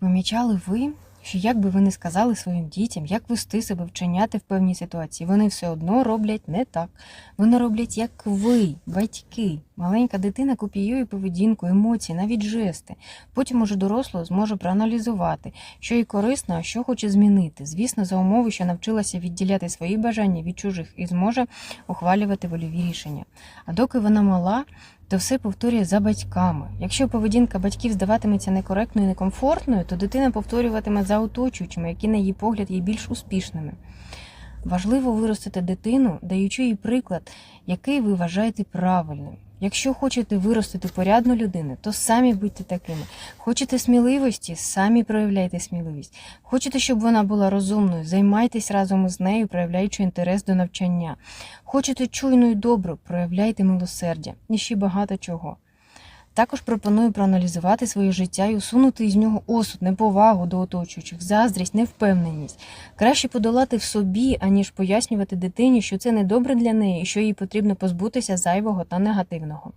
Помічали ви, що як би ви не сказали своїм дітям, як вести себе, вчиняти в певній ситуації, вони все одно роблять не так. Вони роблять як ви, батьки. Маленька дитина копіює поведінку, емоції, навіть жести. Потім уже доросло зможе проаналізувати, що їй корисно, а що хоче змінити. Звісно, за умови, що навчилася відділяти свої бажання від чужих і зможе ухвалювати вольові рішення. А доки вона мала, то все повторює за батьками. Якщо поведінка батьків здаватиметься некоректною і некомфортною, то дитина повторюватиме за оточуючими, які на її погляд є більш успішними. Важливо виростити дитину, даючи їй приклад, який ви вважаєте правильним. Якщо хочете виростити порядну людину, то самі будьте такими. Хочете сміливості, самі проявляйте сміливість. Хочете, щоб вона була розумною, займайтесь разом із нею, проявляючи інтерес до навчання. Хочете чуйну і добру, проявляйте милосердя і ще багато чого. Також пропоную проаналізувати своє життя і усунути із нього осуд, неповагу до оточуючих, заздрість, невпевненість. Краще подолати в собі, аніж пояснювати дитині, що це не добре для неї і що їй потрібно позбутися зайвого та негативного.